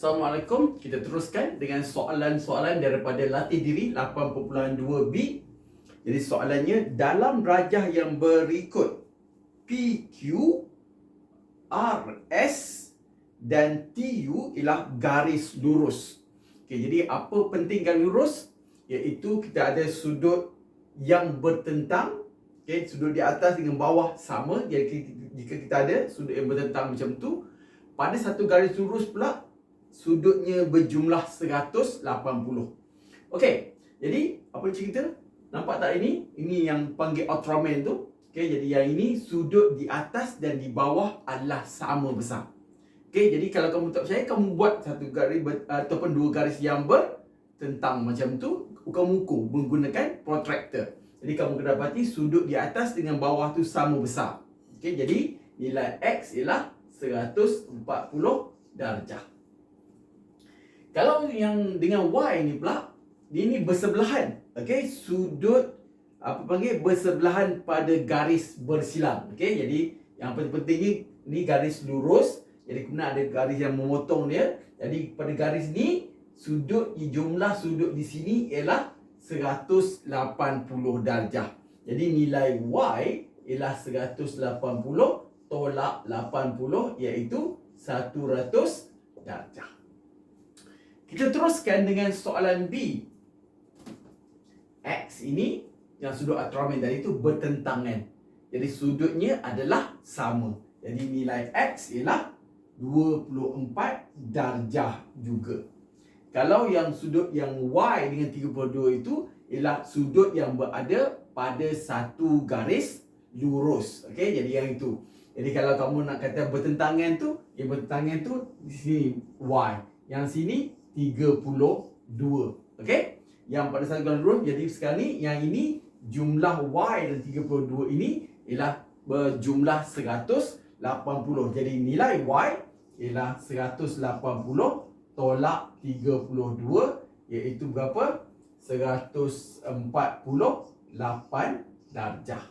Assalamualaikum. Kita teruskan dengan soalan-soalan daripada latih diri 8.2b. Jadi soalannya dalam rajah yang berikut PQ RS dan TU ialah garis lurus. Okey, jadi apa penting garis lurus? Iaitu kita ada sudut yang bertentang. Okey, sudut di atas dengan bawah sama. Jadi jika kita ada sudut yang bertentang macam tu, pada satu garis lurus pula sudutnya berjumlah 180. Okey, jadi apa cerita? Nampak tak ini? Ini yang panggil Ultraman tu. Okey, jadi yang ini sudut di atas dan di bawah adalah sama besar. Okey, jadi kalau kamu tak percaya, kamu buat satu garis ber, ataupun dua garis yang bertentang macam tu, kamu ukur menggunakan protractor. Jadi kamu kena dapati sudut di atas dengan bawah tu sama besar. Okey, jadi nilai X ialah 140 darjah. Kalau yang dengan Y ni pula, dia ni bersebelahan. Okey, sudut apa panggil bersebelahan pada garis bersilang. Okey, jadi yang penting-penting ni garis lurus. Jadi kemudian ada garis yang memotong dia. Jadi pada garis ni sudut jumlah sudut di sini ialah 180 darjah. Jadi nilai Y ialah 180 tolak 80 iaitu 100 darjah. Kita teruskan dengan soalan B. X ini yang sudut atramin tadi itu bertentangan. Jadi sudutnya adalah sama. Jadi nilai X ialah 24 darjah juga. Kalau yang sudut yang Y dengan 32 itu ialah sudut yang berada pada satu garis lurus. Okey, jadi yang itu. Jadi kalau kamu nak kata bertentangan tu, yang bertentangan tu di sini Y. Yang sini 32. Okey? Yang pada satu garis lurus jadi sekarang ni yang ini jumlah Y dan 32 ini ialah berjumlah 180. Jadi nilai Y ialah 180 tolak 32 iaitu berapa? 148 darjah.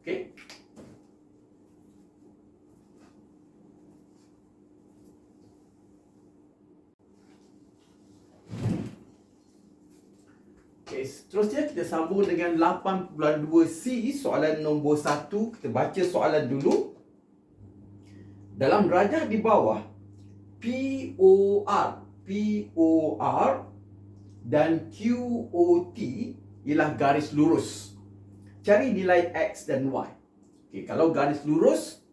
Okey? Okay, seterusnya kita sambung dengan 8.2C soalan nombor 1. Kita baca soalan dulu. Dalam rajah di bawah POR, POR dan QOT ialah garis lurus. Cari nilai X dan Y. Okay, kalau garis lurus,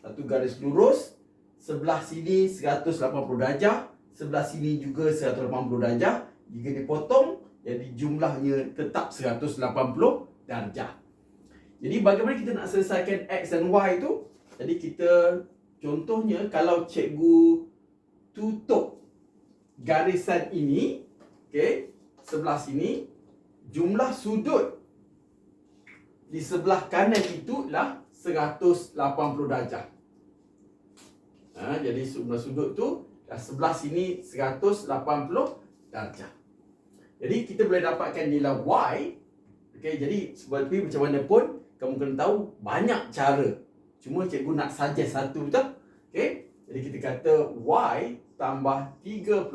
satu garis lurus, sebelah sini 180 darjah, sebelah sini juga 180 darjah. Jika dipotong, jadi jumlahnya tetap 180 darjah. Jadi bagaimana kita nak selesaikan X dan Y itu? Jadi kita contohnya kalau cikgu tutup garisan ini, okay, sebelah sini, jumlah sudut di sebelah kanan itu itulah 180 darjah. Ha, jadi jumlah sudut tu sebelah sini 180 darjah. Jadi kita boleh dapatkan nilai Y. Okay, jadi seperti macam mana pun kamu kena tahu banyak cara. Cuma cikgu nak saja satu betul? Okay, jadi kita kata Y tambah 38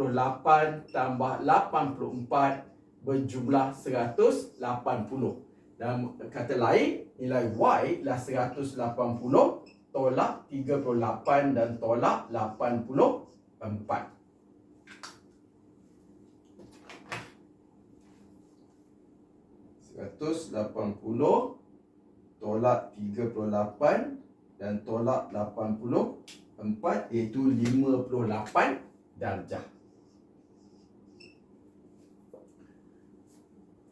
tambah 84 berjumlah 180. Dan kata lain, nilai Y ialah 180 tolak 38 dan tolak 84. 180 tolak 38 dan tolak 84 iaitu 58 darjah.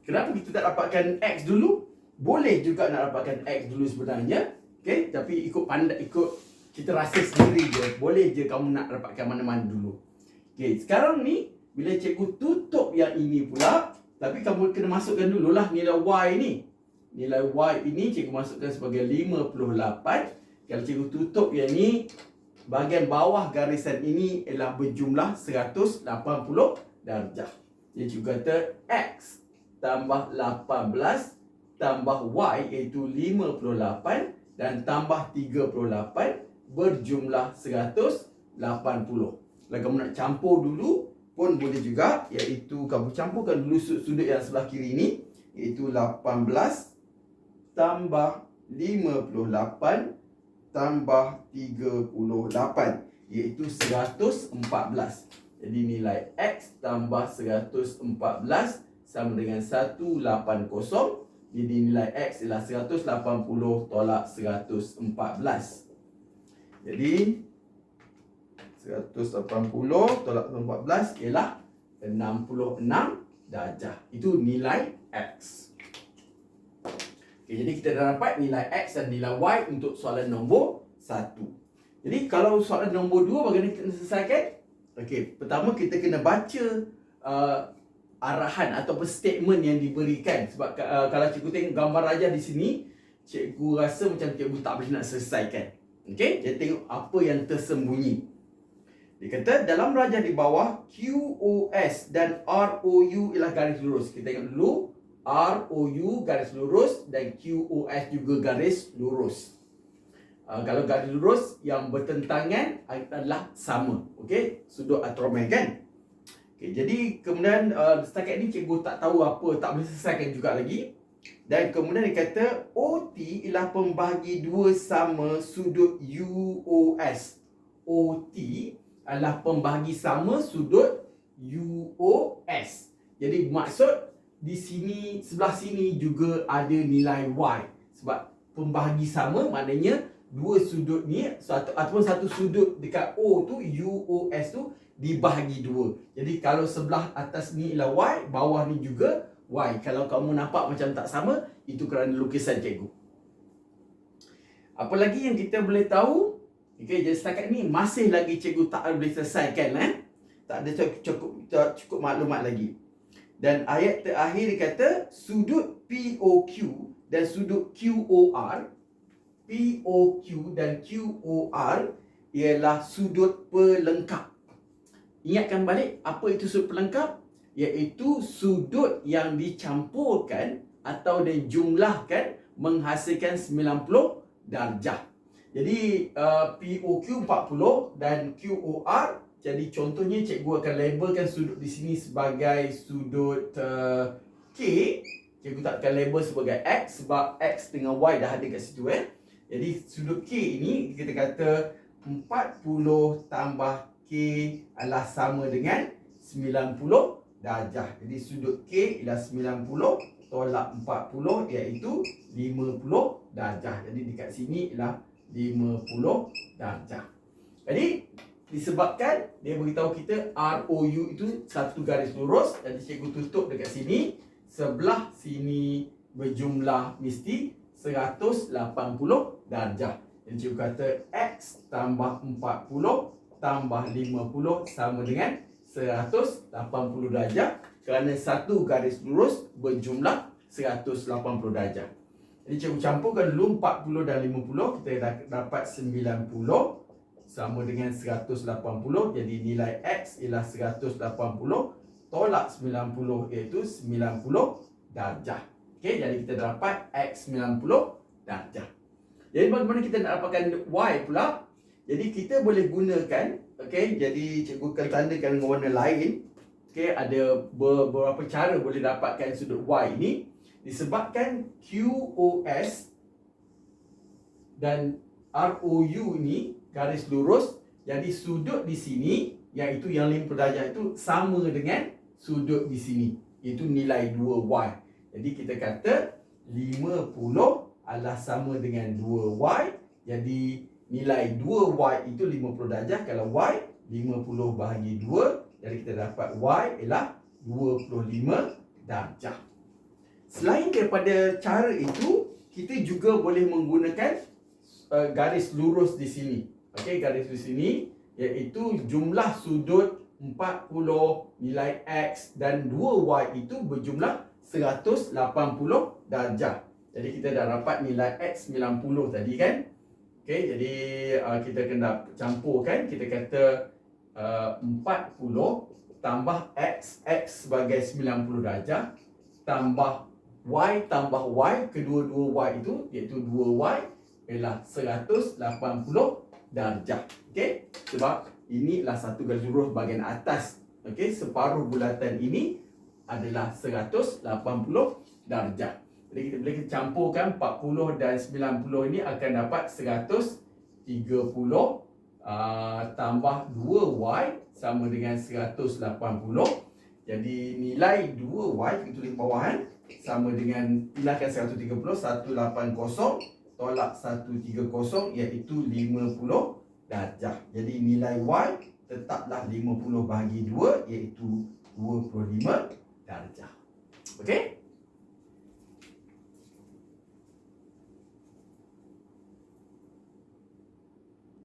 Kenapa kita tak dapatkan X dulu? Boleh juga nak dapatkan X dulu sebenarnya. Okay? Tapi ikut pandai, ikut kita rasa sendiri je. Boleh je kamu nak dapatkan mana-mana dulu. Okay, sekarang ni, bila cikgu tutup yang ini pula, tapi kamu kena masukkan dululah nilai Y ni. Nilai Y ini cikgu masukkan sebagai 58. Kalau cikgu tutup yang ni, bahagian bawah garisan ini ialah berjumlah 180 darjah. Jadi cikgu kata X tambah 18 tambah Y iaitu 58 dan tambah 38 berjumlah 180. Kalau kamu nak campur dulu pun boleh juga iaitu kamu campurkan dulu sudut yang sebelah kiri ni iaitu 18 tambah 58 tambah 38 iaitu 114. Jadi nilai X tambah 114 sama dengan 180. Jadi nilai X ialah 180 tolak 114. Jadi 180 tolak 114 ialah 66 darjah. Itu nilai X. Okay, jadi kita dah dapat nilai X dan nilai Y untuk soalan nombor 1. Jadi kalau soalan nombor 2 bagaimana kita selesaikan? Okey, pertama kita kena baca uh, arahan ataupun statement yang diberikan sebab uh, kalau cikgu tengok gambar raja di sini, cikgu rasa macam cikgu tak boleh nak selesaikan. Okey, jadi tengok apa yang tersembunyi. Dia kata dalam raja di bawah QOS dan ROU ialah garis lurus. Kita tengok dulu ROU garis lurus dan QOS juga garis lurus. Uh, kalau garis lurus yang bertentangan adalah sama. Okey, sudut atromen kan? Okey, jadi kemudian uh, setakat ni cikgu tak tahu apa, tak boleh selesaikan juga lagi. Dan kemudian dia kata OT ialah pembahagi dua sama sudut UOS. OT adalah pembahagi sama sudut UOS. Jadi maksud di sini sebelah sini juga ada nilai y sebab pembahagi sama maknanya dua sudut ni satu ataupun satu sudut dekat O tu UOS tu dibahagi dua. Jadi kalau sebelah atas ni ialah y, bawah ni juga y. Kalau kamu nampak macam tak sama, itu kerana lukisan cikgu. Apa lagi yang kita boleh tahu? Okey, jadi setakat ni masih lagi cikgu tak boleh selesaikan eh. Tak ada cukup cukup, cukup maklumat lagi. Dan ayat terakhir dia kata sudut POQ dan sudut QOR POQ dan QOR ialah sudut pelengkap. Ingatkan balik apa itu sudut pelengkap? Iaitu sudut yang dicampurkan atau dijumlahkan menghasilkan 90 darjah. Jadi uh, POQ 40 dan QOR jadi contohnya cikgu akan labelkan sudut di sini sebagai sudut uh, K. Cikgu tak akan label sebagai X sebab X dengan Y dah ada kat situ eh. Jadi sudut K ini kita kata 40 tambah K adalah sama dengan 90 darjah. Jadi sudut K ialah 90 tolak 40 iaitu 50 darjah. Jadi dekat sini ialah 50 darjah. Jadi disebabkan dia beritahu kita ROU itu satu garis lurus jadi cikgu tutup dekat sini. Sebelah sini berjumlah mesti 180 darjah. Jadi cikgu kata X tambah 40 tambah 50 sama dengan 180 darjah kerana satu garis lurus berjumlah 180 darjah jadi cikgu campurkan dulu 40 dan 50 kita dapat 90 sama dengan 180 jadi nilai X ialah 180 tolak 90 iaitu 90 darjah. Okey jadi kita dapat X 90 darjah. Jadi bagaimana kita nak dapatkan Y pula? Jadi kita boleh gunakan okey jadi cikgu akan tandakan dengan warna lain. Okey ada beberapa cara boleh dapatkan sudut Y ini disebabkan QOS dan ROU ini garis lurus. Jadi sudut di sini iaitu yang 50 darjah itu sama dengan sudut di sini. Itu nilai 2y jadi kita kata 50 adalah sama dengan 2y jadi nilai 2y itu 50 darjah kalau y 50 bahagi 2 jadi kita dapat y ialah 25 darjah selain daripada cara itu kita juga boleh menggunakan uh, garis lurus di sini Okey, garis di sini iaitu jumlah sudut 40 nilai X dan 2Y itu berjumlah 180 darjah. Jadi kita dah dapat nilai X 90 tadi kan? Okey, jadi uh, kita kena campurkan. Kita kata uh, 40 tambah X, X sebagai 90 darjah tambah Y tambah Y, kedua-dua Y itu iaitu 2Y ialah 180 darjah. Okey? Sebab Ini adalah satu garis lurus bahagian atas. Okey, separuh bulatan ini adalah 180 darjah. Jadi kita boleh campurkan 40 dan 90 ini akan dapat 130 uh, tambah 2y sama dengan 180. Jadi nilai 2y kita tulis bawah kan sama dengan pilahkan 130 180 tolak 130 iaitu 50 darjah. Jadi nilai y tetaplah 50 bahagi 2 iaitu 25 darjah. Okey?